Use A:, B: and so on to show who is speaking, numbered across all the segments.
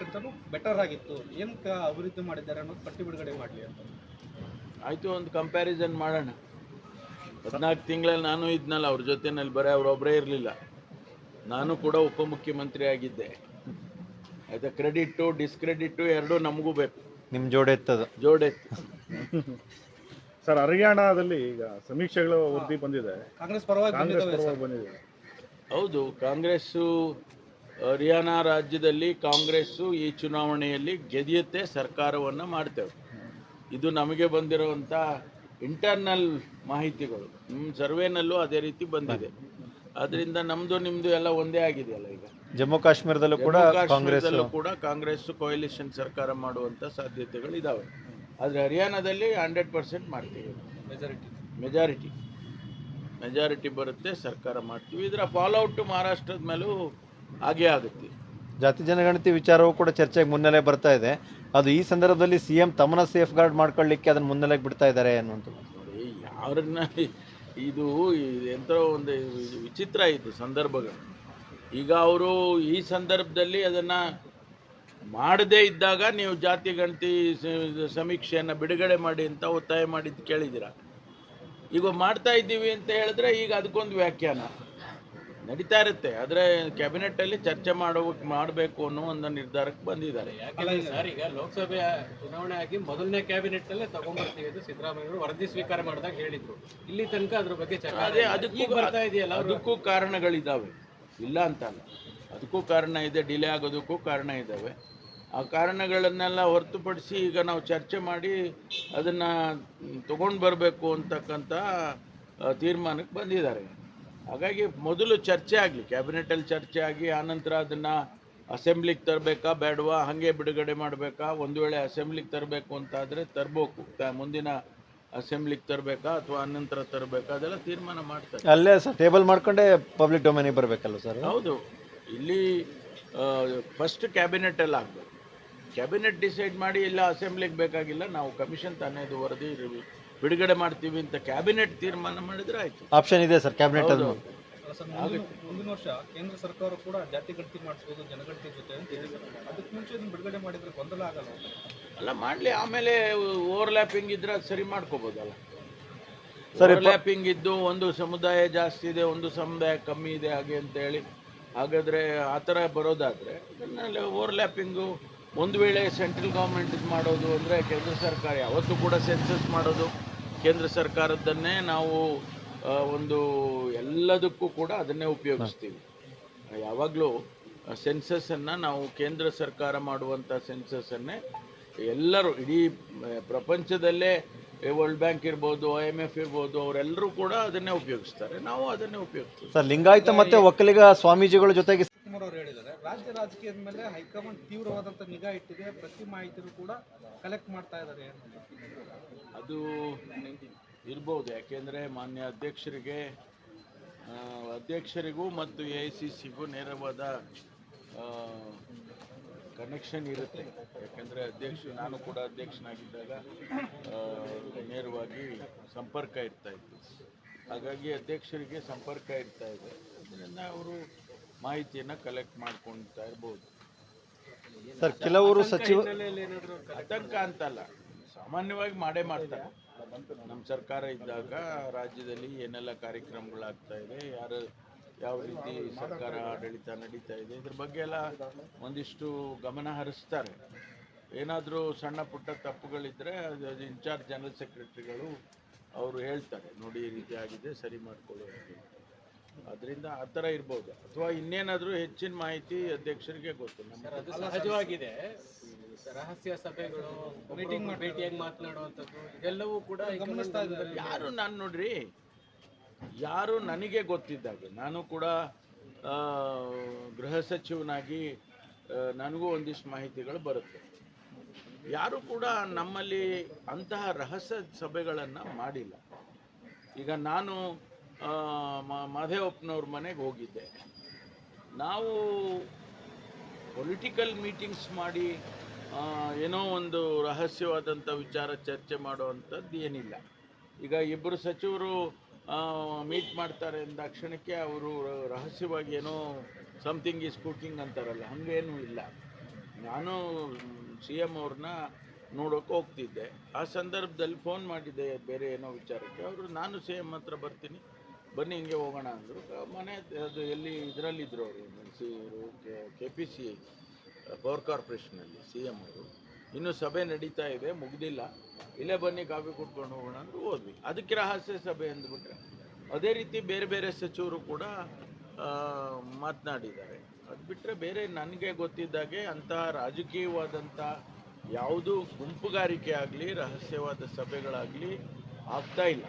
A: ಮಾಡೋದಕ್ಕಿಂತಲೂ better ಆಗಿತ್ತು. ಏನು ಕ ಅಭಿವೃದ್ಧಿ ಮಾಡಿದ್ದಾರೆ ಅನ್ನೋದು ಪಟ್ಟಿ ಬಿಡುಗಡೆ ಮಾಡಲಿ ಅಂತ.
B: ಆಯಿತು ಒಂದು ಕಂಪ್ಯಾರಿಸನ್ ಮಾಡೋಣ. ಹದಿನಾಲ್ಕು ತಿಂಗಳಲ್ಲಿ ನಾನು ಇದ್ನಲ್ಲ ಅವ್ರ ಜೊತೆನಲ್ಲಿ ಬರೀ ಅವರೊಬ್ಬರೇ ಇರಲಿಲ್ಲ. ನಾನು ಕೂಡ ಉಪಮುಖ್ಯಮಂತ್ರಿ ಆಗಿದ್ದೆ. ಆಯಿತಾ ಕ್ರೆಡಿಟ್ಟು ಡಿಸ್ಕ್ರೆಡಿಟ್ಟು ಎರಡೂ ನಮಗೂ ಬೇಕು.
C: ನಿಮ್ಮ ಜೋಡಿ ಜೋಡೆ
B: ಜೋಡೆತ್ತು
D: ಸರ್ ಹರಿಯಾಣದಲ್ಲಿ ಈಗ ಸಮೀಕ್ಷೆಗಳು ವರದಿ ಬಂದಿದೆ.
A: ಕಾಂಗ್ರೆಸ್ ಪರವಾಗಿ
D: ಕಾಂಗ್ರೆಸ್ ಪರವಾಗಿ ಬಂದಿದೆ.
B: ಹೌದು ಕಾಂಗ್ರೆಸ್ಸು ಹರಿಯಾಣ ರಾಜ್ಯದಲ್ಲಿ ಕಾಂಗ್ರೆಸ್ಸು ಈ ಚುನಾವಣೆಯಲ್ಲಿ ಗೆದಿಯುತ್ತೆ ಸರ್ಕಾರವನ್ನು ಮಾಡ್ತೇವೆ. ಇದು ನಮಗೆ ಬಂದಿರುವಂಥ ಇಂಟರ್ನಲ್ ಮಾಹಿತಿಗಳು. ನಿಮ್ಮ ಸರ್ವೇನಲ್ಲೂ ಅದೇ ರೀತಿ ಬಂದಿದೆ. ಅದರಿಂದ ನಮ್ಮದು ನಿಮ್ಮದು ಎಲ್ಲ ಒಂದೇ ಆಗಿದೆಯಲ್ಲ ಈಗ.
C: ಜಮ್ಮು ಕಾಶ್ಮೀರದಲ್ಲೂ ಕೂಡ
B: ಕಾಶ್ಮೀರದಲ್ಲೂ ಕೂಡ ಕಾಂಗ್ರೆಸ್ ಕೊಯಲಿಷನ್ ಸರ್ಕಾರ ಮಾಡುವಂಥ ಸಾಧ್ಯತೆಗಳು ಇದ್ದಾವೆ ಆದರೆ ಹರಿಯಾಣದಲ್ಲಿ ಹಂಡ್ರೆಡ್ ಪರ್ಸೆಂಟ್ ಮಾಡ್ತೀವಿ.
A: ಮೆಜಾರಿಟಿ
B: ಮೆಜಾರಿಟಿ ಮೆಜಾರಿಟಿ ಬರುತ್ತೆ ಸರ್ಕಾರ ಮಾಡ್ತೀವಿ. ಇದರ ಫಾಲೋಔಟ್ ಮಹಾರಾಷ್ಟ್ರದ ಮೇಲೂ ಹಾಗೇ ಆಗುತ್ತೆ.
C: ಜಾತಿ ಜನಗಣತಿ ವಿಚಾರವೂ ಕೂಡ ಚರ್ಚೆಗೆ ಮುನ್ನೆಲೆ ಬರ್ತಾ ಇದೆ. ಅದು ಈ ಸಂದರ್ಭದಲ್ಲಿ ಸಿ ಎಂ ತಮ್ಮನ್ನ ಸೇಫ್ ಗಾರ್ಡ್ ಮಾಡ್ಕೊಳ್ಳಿಕ್ಕೆ ಅದನ್ನು ಮುನ್ನೆಲೆಗೆ ಬಿಡ್ತಾ ಇದ್ದಾರೆ ಅನ್ನುವಂಥದ್ದು
B: ನೋಡಿ ಯಾರನ್ನ ಇದು ಎಂಥ ಒಂದು ವಿಚಿತ್ರ ಇದು ಸಂದರ್ಭಗಳು. ಈಗ ಅವರು ಈ ಸಂದರ್ಭದಲ್ಲಿ ಅದನ್ನು ಮಾಡದೇ ಇದ್ದಾಗ ನೀವು ಜಾತಿ ಗಣತಿ ಸ- ಸಮೀಕ್ಷೆಯನ್ನು ಬಿಡುಗಡೆ ಮಾಡಿ ಅಂತ ಒತ್ತಾಯ ಮಾಡಿದ್ದು ಕೇಳಿದ್ದೀರ? ಈಗ ಮಾಡ್ತಾ ಇದ್ದೀವಿ ಅಂತ ಹೇಳಿದ್ರೆ ಈಗ ಅದಕ್ಕೊಂದು ವ್ಯಾಖ್ಯಾನ. ನಡೀತಾ ಇರುತ್ತೆ. ಆದರೆ ಕ್ಯಾಬಿನೆಟ್ಟಲ್ಲಿ ಚರ್ಚೆ ಮಾಡೋಕೆ ಮಾಡಬೇಕು ಅನ್ನೋ ಒಂದು ನಿರ್ಧಾರಕ್ಕೆ ಬಂದಿದ್ದಾರೆ.
E: ಯಾಕಂದ್ರೆ ಸರ್ ಈಗ ಲೋಕಸಭೆ ಚುನಾವಣೆ ಆಗಿ ಮೊದಲನೇ ಕ್ಯಾಬಿನೆಟ್ ಅಲ್ಲೇ ತಗೊಂಡ್ಬರ್ತೀವಿ ಅಂತ ಸಿದ್ದರಾಮಯ್ಯವರು ವರದಿ ಸ್ವೀಕಾರ ಮಾಡಿದಾಗ ಹೇಳಿದ್ರು. ಇಲ್ಲಿ ತನಕ ಅದ್ರ ಬಗ್ಗೆ ಚರ್ಚೆ
B: ಅದೇ. ಅದಕ್ಕೂ
E: ಬರ್ತಾ ಇದೆಯಲ್ಲ
B: ಅದಕ್ಕೂ ಕಾರಣಗಳಿದ್ದಾವೆ ಇಲ್ಲ ಅಂತ ಅಲ್ಲ ಅದಕ್ಕೂ ಕಾರಣ ಇದೆ ಡಿಲೇ ಆಗೋದಕ್ಕೂ ಕಾರಣ ಇದ್ದಾವೆ ಆ ಕಾರಣಗಳನ್ನೆಲ್ಲ ಹೊರತುಪಡಿಸಿ ಈಗ ನಾವು ಚರ್ಚೆ ಮಾಡಿ ಅದನ್ನು ತೊಗೊಂಡು ಬರಬೇಕು ಅಂತಕ್ಕಂಥ ತೀರ್ಮಾನಕ್ಕೆ ಬಂದಿದ್ದಾರೆ. ಹಾಗಾಗಿ ಮೊದಲು ಚರ್ಚೆ ಆಗಲಿ ಕ್ಯಾಬಿನೆಟಲ್ಲಿ ಚರ್ಚೆ ಆಗಿ ಆನಂತರ ಅದನ್ನು ಅಸೆಂಬ್ಲಿಗೆ ತರಬೇಕಾ ಬೇಡವಾ ಹಾಗೆ ಬಿಡುಗಡೆ ಮಾಡಬೇಕಾ ಒಂದು ವೇಳೆ ಅಸೆಂಬ್ಲಿಗೆ ತರಬೇಕು ಅಂತಾದರೆ ತರಬೇಕು. ಮುಂದಿನ ಅಸೆಂಬ್ಲಿಗೆ ತರಬೇಕಾ ಅಥವಾ ಅನಂತರ ತರಬೇಕಾ ಅದೆಲ್ಲ ತೀರ್ಮಾನ ಮಾಡ್ತಾರೆ.
C: ಅಲ್ಲೇ ಸರ್ ಟೇಬಲ್ ಮಾಡ್ಕೊಂಡೇ ಪಬ್ಲಿಕ್ ಡೊಮೇನಿಗೆ ಬರಬೇಕಲ್ಲ ಸರ್?
B: ಹೌದು. ಇಲ್ಲಿ ಫಸ್ಟ್ ಕ್ಯಾಬಿನೆಟಲ್ಲಿ ಆಗಬೇಕು ಕ್ಯಾಬಿನೆಟ್ ಡಿಸೈಡ್ ಮಾಡಿ ಇಲ್ಲ ಅಸೆಂಬ್ಲಿಗೆ ಬೇಕಾಗಿಲ್ಲ ನಾವು ಕಮಿಷನ್ ತಾನೇ ಇದು ವರದಿ ಬಿಡುಗಡೆ ಮಾಡ್ತೀವಿ ಅಂತ ಕ್ಯಾಬಿನೆಟ್ ತೀರ್ಮಾನ ಮಾಡಿದ್ರೆ ಆಯ್ತು.
C: ಆಪ್ಷನ್ ಇದೆ ಸರ್ ಕ್ಯಾಬಿನೆಟ್ ಅದು
A: ಮುಂದಿನ ವರ್ಷ ಕೇಂದ್ರ ಸರ್ಕಾರ ಕೂಡ ಜಾತಿ ಗಣತಿ ಮಾಡಿಸ್ಬೋದು ಜನಗಣತಿ ಜೊತೆ ಅಂತ ಹೇಳಿದ್ದಾರೆ ಅದಕ್ಕೆ ಮುಂಚೆ ಇದನ್ನ ಬಿಡುಗಡೆ ಮಾಡಿದ್ರೆ ಗೊಂದಲ ಆಗಲ್ಲ
B: ಅಲ್ಲ ಮಾಡಲಿ ಆಮೇಲೆ ಓವರ್ಲ್ಯಾಪಿಂಗ್ ಇದ್ರೆ ಅದು ಸರಿ ಮಾಡ್ಕೋಬೋದಲ್ಲ.
C: ಸರಿ,
B: ಓವರ್ಲ್ಯಾಪಿಂಗ್ ಇದ್ದು ಒಂದು ಸಮುದಾಯ ಜಾಸ್ತಿ ಇದೆ ಒಂದು ಸಮುದಾಯ ಕಮ್ಮಿ ಇದೆ ಹಾಗೆ ಅಂತ ಹೇಳಿ. ಹಾಗಾದ್ರೆ ಆ ಥರ ಬರೋದಾದರೆ ಅದನ್ನೆಲ್ಲ ಓವರ್ಲ್ಯಾಪಿಂಗು ಒಂದು ವೇಳೆ ಸೆಂಟ್ರಲ್ ಗೌರ್ಮೆಂಟ್ ಇದು ಮಾಡೋದು ಅಂದರೆ ಕೇಂದ್ರ ಸರ್ಕಾರ ಯಾವತ್ತೂ ಕೂಡ ಸೆನ್ಸಸ್ ಮಾಡೋದು. ಕೇಂದ್ರ ಸರ್ಕಾರದ್ದನ್ನೇ ನಾವು ಒಂದು ಎಲ್ಲದಕ್ಕೂ ಕೂಡ ಅದನ್ನೇ ಉಪಯೋಗಿಸ್ತೀವಿ. ಯಾವಾಗಲೂ ಸೆನ್ಸಸ್ಸನ್ನು ನಾವು ಕೇಂದ್ರ ಸರ್ಕಾರ ಮಾಡುವಂಥ ಸೆನ್ಸಸ್ಸನ್ನೇ ಎಲ್ಲರೂ ಇಡೀ ಪ್ರಪಂಚದಲ್ಲೇ ವರ್ಲ್ಡ್ ಬ್ಯಾಂಕ್ ಇರ್ಬೋದು ಐ ಎಂ ಎಫ್ ಇರ್ಬೋದು ಅವರೆಲ್ಲರೂ ಕೂಡ ಅದನ್ನೇ ಉಪಯೋಗಿಸ್ತಾರೆ. ನಾವು ಅದನ್ನೇ ಉಪಯೋಗಿಸ್ತೀವಿ.
C: ಸರ್ ಲಿಂಗಾಯತ ಮತ್ತೆ ಒಕ್ಕಲಿಗ ಸ್ವಾಮೀಜಿಗಳ ಜೊತೆಗೆ
A: ಕುಮಾರ್ ಅವರು ಹೇಳಿದ್ದಾರೆ. ರಾಜ್ಯ ರಾಜಕೀಯದ ಮೇಲೆ ಹೈಕಮಾಂಡ್ ತೀವ್ರವಾದಂಥ ನಿಗಾ ಇಟ್ಟಿದೆ. ಪ್ರತಿ ಮಾಹಿತಿನೂ ಕೂಡ ಕಲೆಕ್ಟ್ ಮಾಡ್ತಾ ಇದ್ದಾರೆ.
B: ಅದು ಇರ್ಬೋದು. ಯಾಕೆಂದರೆ ಮಾನ್ಯ ಅಧ್ಯಕ್ಷರಿಗೆ ಅಧ್ಯಕ್ಷರಿಗೂ ಮತ್ತು ಎ ಐ ಸಿ ಸಿಗೂ ನೇರವಾದ ಕನೆಕ್ಷನ್ ಇರುತ್ತೆ. ಯಾಕೆಂದರೆ ಅಧ್ಯಕ್ಷ, ನಾನು ಕೂಡ ಅಧ್ಯಕ್ಷನಾಗಿದ್ದಾಗ ನೇರವಾಗಿ ಸಂಪರ್ಕ ಇರ್ತಾ ಇತ್ತು. ಹಾಗಾಗಿ ಅಧ್ಯಕ್ಷರಿಗೆ ಸಂಪರ್ಕ ಇರ್ತಾ ಇದೆ. ಅದರಿಂದ ಅವರು ಮಾಹಿತಿಯನ್ನು ಕಲೆಕ್ಟ್ ಮಾಡ್ಕೊಳ್ತಾ ಇರ್ಬೋದು.
C: ಸರ್ ಕೆಲವರು ಸಚಿವ
B: ಆತಂಕ ಅಂತಲ್ಲ ಸಾಮಾನ್ಯವಾಗಿ ಮಾಡೇ ಮಾಡ್ತಾರೆ. ನಮ್ಮ ಸರ್ಕಾರ ಇದ್ದಾಗ ರಾಜ್ಯದಲ್ಲಿ ಏನೆಲ್ಲ ಕಾರ್ಯಕ್ರಮಗಳಾಗ್ತಾ ಇದೆ ಯಾರು ಯಾವ ರೀತಿ ಸರ್ಕಾರ ಆಡಳಿತ ನಡೀತಾ ಇದೆ ಇದ್ರ ಬಗ್ಗೆ ಎಲ್ಲ ಒಂದಿಷ್ಟು ಗಮನ ಹರಿಸ್ತಾರೆ. ಏನಾದರೂ ಸಣ್ಣ ಪುಟ್ಟ ತಪ್ಪುಗಳಿದ್ದರೆ ಅದು ಇನ್ಚಾರ್ಜ್ ಜನರಲ್ ಸೆಕ್ರೆಟರಿಗಳು ಅವರು ಹೇಳ್ತಾರೆ ನೋಡಿ ಈ ರೀತಿ ಆಗಿದೆ ಸರಿ ಮಾಡ್ಕೊಳ್ಳಿ ಅಂತ ಅದರಿಂದ ಆ ಥರ ಇರ್ಬೋದು. ಅಥವಾ ಇನ್ನೇನಾದರೂ ಹೆಚ್ಚಿನ ಮಾಹಿತಿ ಅಧ್ಯಕ್ಷರಿಗೆ ಗೊತ್ತು.
E: ಅದು ಸಹಜವಾಗಿದೆ. ರಹಸ್ಯ ಸಭೆಗಳು ಮೀಟಿಂಗ್ ಭೇಟಿಯಾಗಿ ಮಾತನಾಡುವಂಥದ್ದು ಇದೆಲ್ಲವೂ ಕೂಡ ಗಮನಿಸ್ತಾ ಇದ್ದಾರೆ.
B: ಯಾರು ನಾನು ನೋಡ್ರಿ ಯಾರು ನನಗೆ ಗೊತ್ತಿದ್ದಾಗ ನಾನು ಕೂಡ ಗೃಹ ಸಚಿವನಾಗಿ ನನಗೂ ಒಂದಿಷ್ಟು ಮಾಹಿತಿಗಳು ಬರುತ್ತೆ. ಯಾರು ಕೂಡ ನಮ್ಮಲ್ಲಿ ಅಂತಹ ರಹಸ್ಯ ಸಭೆಗಳನ್ನು ಮಾಡಿಲ್ಲ. ಈಗ ನಾನು ಆ, ಮ- ಮಾದೇವಪ್ಪನವ್ರ ಮನೆಗೆ ಹೋಗಿದ್ದೆ. ನಾವು ಪೊಲಿಟಿಕಲ್ ಮೀಟಿಂಗ್ಸ್ ಮಾಡಿ ಏನೋ ಒಂದು ರಹಸ್ಯವಾದಂಥ ವಿಚಾರ ಚರ್ಚೆ ಮಾಡುವಂಥದ್ದು ಏನಿಲ್ಲ. ಈಗ ಇಬ್ಬರು ಸಚಿವರು ಮೀಟ್ ಮಾಡ್ತಾರೆ ಅಂದ ಕ್ಷಣಕ್ಕೆ ಅವರು ರಹಸ್ಯವಾಗಿ ಏನೋ ಸಮಥಿಂಗ್ ಈಸ್ ಕುಕಿಂಗ್ ಅಂತಾರಲ್ಲ ಹಾಗೇನೂ ಇಲ್ಲ. ನಾನು ಸಿ ಎಂ ಅವ್ರನ್ನ ನೋಡೋಕೆ ಹೋಗ್ತಿದ್ದೆ. ಆ ಸಂದರ್ಭದಲ್ಲಿ ಫೋನ್ ಮಾಡಿದ್ದೆ ಬೇರೆ ಏನೋ ವಿಚಾರಕ್ಕೆ. ಅವರು ನಾನು ಸಿ ಎಂ ಹತ್ರ ಬರ್ತೀನಿ. ಬನ್ನಿ ಹಿಂಗೆ ಹೋಗೋಣ ಅಂದರು. ಮನೆ ಅದು ಎಲ್ಲಿ ಇದರಲ್ಲಿದ್ದರು ಅವರು C K P C power ಕಾರ್ಪೊರೇಷನಲ್ಲಿ C M ಅವರು. ಇನ್ನೂ ಸಭೆ ನಡೀತಾ ಇದೆ, ಮುಗ್ದಿಲ್ಲ. ಇಲ್ಲೇ ಬನ್ನಿ, ಕಾಫಿ ಕುಟ್ಕೊಂಡು ಹೋಗೋಣ ಅಂದರು ಹೋದ್ವಿ. ಅದಕ್ಕೆ ರಹಸ್ಯ ಸಭೆ ಅಂದ್ಬಿಟ್ರೆ, ಅದೇ ರೀತಿ ಬೇರೆ ಬೇರೆ ಸಚಿವರು ಕೂಡ ಮಾತನಾಡಿದ್ದಾರೆ. ಅದು ಬಿಟ್ಟರೆ ಬೇರೆ ನನಗೆ ಗೊತ್ತಿದ್ದಾಗೆ ಅಂತಹ ರಾಜಕೀಯವಾದಂಥ ಯಾವುದು ಗುಂಪುಗಾರಿಕೆ ಆಗಲಿ, ರಹಸ್ಯವಾದ ಸಭೆಗಳಾಗಲಿ ಆಗ್ತಾ ಇಲ್ಲ.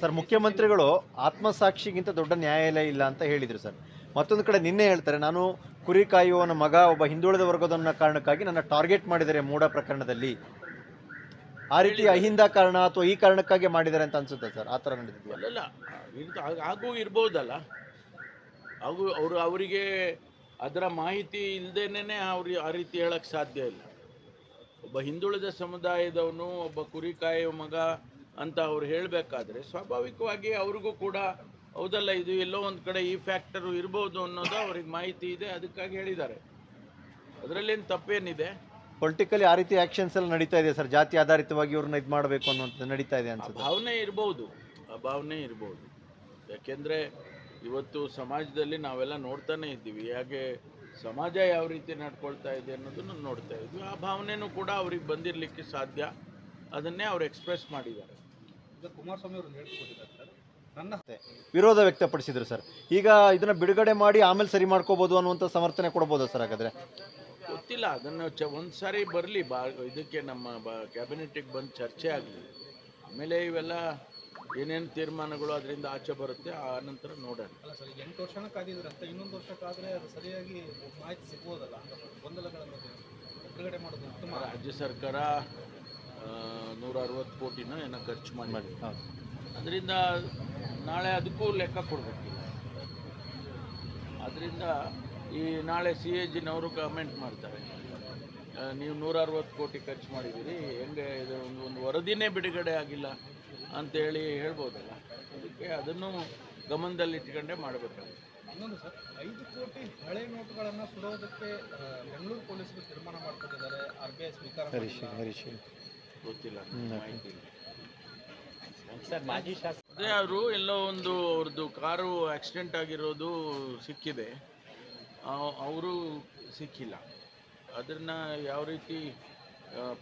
C: ಸರ್ ಮುಖ್ಯಮಂತ್ರಿಗಳು ಆತ್ಮಸಾಕ್ಷಿಗಿಂತ ದೊಡ್ಡ ನ್ಯಾಯಾಲಯ ಇಲ್ಲ ಅಂತ ಹೇಳಿದರು ಸರ್. ಮತ್ತೊಂದು ಕಡೆ ನಿನ್ನೆ ಹೇಳ್ತಾರೆ ನಾನು ಕುರಿ ಕಾಯುವವನ ಮಗ ಒಬ್ಬ ಹಿಂದುಳಿದ ವರ್ಗದವನ ಕಾರಣಕ್ಕಾಗಿ ನನ್ನ ಟಾರ್ಗೆಟ್ ಮಾಡಿದ್ದಾರೆ ಮೂಡ ಪ್ರಕರಣದಲ್ಲಿ. ಆ ರೀತಿ ಅಹಿಂದ ಕಾರಣ ಅಥವಾ ಈ ಕಾರಣಕ್ಕಾಗಿ ಮಾಡಿದ್ದಾರೆ ಅಂತ ಅನ್ಸುತ್ತೆ ಸರ್? ಆ ಥರ ಅಲ್ಲ
B: ಅಲ್ಲಲ್ಲ ಇರ್ತ- ಆಗ- ಹಾಗೂ ಇರ್ಬೋದಲ್ಲ. ಹಾಗೂ ಅವರು ಅವರಿಗೆ ಅದರ ಮಾಹಿತಿ ಇಲ್ಲದೇನೆ ಅವ್ರಿಗೆ ಆ ರೀತಿ ಹೇಳಕ್ಕೆ ಸಾಧ್ಯ ಇಲ್ಲ. ಒಬ್ಬ ಹಿಂದುಳಿದ ಸಮುದಾಯದವನು ಒಬ್ಬ ಕುರಿ ಕಾಯುವ ಮಗ ಅಂತ ಅವ್ರು ಹೇಳಬೇಕಾದ್ರೆ ಸ್ವಾಭಾವಿಕವಾಗಿ ಅವ್ರಿಗೂ ಕೂಡ ಹೌದಲ್ಲ ಇದು ಎಲ್ಲೋ ಒಂದು ಕಡೆ ಈ ಫ್ಯಾಕ್ಟರು ಇರ್ಬೋದು ಅನ್ನೋದು ಅವ್ರಿಗೆ ಮಾಹಿತಿ ಇದೆ ಅದಕ್ಕಾಗಿ ಹೇಳಿದ್ದಾರೆ. ಅದರಲ್ಲೇನು ತಪ್ಪೇನಿದೆ?
C: ಪೊಲಿಟಿಕಲಿ ಆ ರೀತಿ ಆಕ್ಷನ್ಸ್ ಎಲ್ಲ ನಡೀತಾ ಇದೆ ಸರ್. ಜಾತಿ ಆಧಾರಿತವಾಗಿ ಇವ್ರನ್ನ ಇದು ಮಾಡಬೇಕು ಅನ್ನೋದು ನಡೀತಾ ಇದೆ ಅಂತ
B: ಭಾವನೆ ಇರ್ಬೋದು ಆ ಭಾವನೆ ಇರ್ಬೋದು. ಯಾಕೆಂದರೆ ಇವತ್ತು ಸಮಾಜದಲ್ಲಿ ನಾವೆಲ್ಲ ನೋಡ್ತಾನೆ ಇದ್ದೀವಿ ಹಾಗೆ ಸಮಾಜ ಯಾವ ರೀತಿ ನಡ್ಕೊಳ್ತಾ ಇದೆ ಅನ್ನೋದನ್ನು ನೋಡ್ತಾ ಇದ್ವಿ ಆ ಭಾವನೆನೂ ಕೂಡ ಅವ್ರಿಗೆ ಬಂದಿರಲಿಕ್ಕೆ ಸಾಧ್ಯ. ಅದನ್ನೇ ಅವ್ರು ಎಕ್ಸ್ಪ್ರೆಸ್ ಮಾಡಿದ್ದಾರೆ.
A: ಕುಮಾರಸ್ವಾಮಿ ಅವರು ಹೇಳ್ಕೊಟ್ಟಿದ್ದಾರೆ ಸರ್. ನನ್ನ
C: ವಿರೋಧ ವ್ಯಕ್ತಪಡಿಸಿದ್ರು ಸರ್. ಈಗ ಇದನ್ನ ಬಿಡುಗಡೆ ಮಾಡಿ ಆಮೇಲೆ ಸರಿ ಮಾಡ್ಕೋಬಹುದು ಅನ್ನುವಂಥ ಸಮರ್ಥನೆ ಕೊಡಬಹುದು ಸರ್ ಹಾಗಾದ್ರೆ?
B: ಗೊತ್ತಿಲ್ಲ ಅದನ್ನು ಚ ಒಂದು ಸಾರಿ ಬರಲಿ ಬಾ ಇದಕ್ಕೆ ನಮ್ಮ ಬ ಕ್ಯಾಬಿನೆಟಿಗೆ ಬಂದು ಚರ್ಚೆ ಆಗಲಿ. ಆಮೇಲೆ ಇವೆಲ್ಲ ಏನೇನು ತೀರ್ಮಾನಗಳು ಅದರಿಂದ ಆಚೆ ಬರುತ್ತೆ ಆ ನಂತರ ನೋಡೋಣ.
A: ಅಲ್ಲ ಸರ್ ಎಂಟು ವರ್ಷನ ಕಾದಿದ್ರಂತ ಇನ್ನೊಂದು ವರ್ಷಕ್ಕಾದರೆ ಅದು ಸರಿಯಾಗಿ ಮಾಹಿತಿ ಸಿಗ್ಬೋದಲ್ಲ? ಗೊಂದಲಗಳನ್ನು ಬಿಡುಗಡೆ ಮಾಡೋದು ಉತ್ತಮ.
B: ರಾಜ್ಯ ಸರ್ಕಾರ ನೂರ ಅರವತ್ತು ಕೋಟಿನ ಏನೋ ಖರ್ಚು ಮಾಡಿ. ಅದರಿಂದ ನಾಳೆ ಅದಕ್ಕೂ ಲೆಕ್ಕ ಕೊಡಬೇಕಿಲ್ಲ. ಅದರಿಂದ ಈ ನಾಳೆ ಸಿ ಎ ಜಿನವರು ಕಮೆಂಟ್ ಮಾಡ್ತಾರೆ. ನೀವು ನೂರ ಅರವತ್ತು ಕೋಟಿ ಖರ್ಚು ಮಾಡಿದ್ದೀರಿ ಹೆಂಗೆ ಇದು ಒಂದು ಒಂದು ವರದಿನೇ ಬಿಡುಗಡೆ ಆಗಿಲ್ಲ ಅಂತೇಳಿ ಹೇಳ್ಬೋದಲ್ಲ. ಅದಕ್ಕೆ ಅದನ್ನು ಗಮನದಲ್ಲಿಟ್ಕೊಂಡೇ ಮಾಡಬೇಕಾಗುತ್ತೆ.
A: ಇನ್ನೊಂದು ಸರ್ ಐದು ಕೋಟಿ ಹಳೆ ನೋಟುಗಳನ್ನು ಸುಡೋದಕ್ಕೆ ಬೆಂಗಳೂರು ಪೊಲೀಸರು ತೀರ್ಮಾನ ಮಾಡ್ಕೊಂಡಿದ್ದಾರೆ ಆರ್ ಬಿ ಐ ಸ್ವೀಕಾರ
C: ಹರೀಶ್ ಹರೀಶ್
B: ಗೊತ್ತಿಲ್ಲ ಮಾಹಿತಿ
E: ಸರ್ ಮಾಜಿ ಶಾಸಕ
B: ಅದೇ ಅವರು ಎಲ್ಲೋ ಒಂದು ಅವ್ರದ್ದು ಕಾರು ಆಕ್ಸಿಡೆಂಟ್ ಆಗಿರೋದು ಸಿಕ್ಕಿದೆ. ಅವರು ಸಿಕ್ಕಿಲ್ಲ. ಅದನ್ನ ಯಾವ ರೀತಿ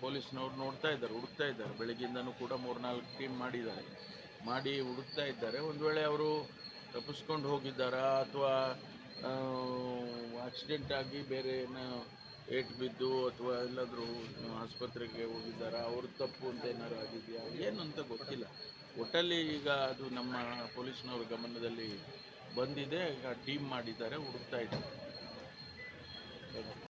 B: ಪೊಲೀಸ್ನವ್ರು ನೋಡ್ತಾ ಇದ್ದಾರೆ ಹುಡುಕ್ತಾ ಇದ್ದಾರೆ. ಬೆಳಗ್ಗಿಂದನೂ ಕೂಡ ಮೂರ್ನಾಲ್ಕು ಟೀಮ್ ಮಾಡಿದ್ದಾರೆ. ಮಾಡಿ ಹುಡುಕ್ತಾ ಇದ್ದಾರೆ. ಒಂದು ವೇಳೆ ಅವರು ತಪ್ಪಿಸ್ಕೊಂಡು ಹೋಗಿದ್ದಾರಾ ಅಥವಾ ಆಕ್ಸಿಡೆಂಟ್ ಆಗಿ ಬೇರೆ ಏನೋ ಏಟ್ ಬಿದ್ದು ಅಥವಾ ಎಲ್ಲಾದರೂ ಆಸ್ಪತ್ರೆಗೆ ಹೋಗಿದ್ದಾರಾ? ಅವ್ರ ತಪ್ಪು ಅಂತ ಏನಾರು ಆಗಿದೆಯಾ? ಏನು ಅಂತ ಗೊತ್ತಿಲ್ಲ. ಒಟ್ಟಲ್ಲಿ ಈಗ ಅದು ನಮ್ಮ ಪೊಲೀಸ್ನವ್ರ ಗಮನದಲ್ಲಿ ಬಂದಿದೆ. ಈಗ ಟೀಮ್ ಮಾಡಿದ್ದಾರೆ, ಹುಡುಕ್ತಾ ಇದ್ದಾರೆ.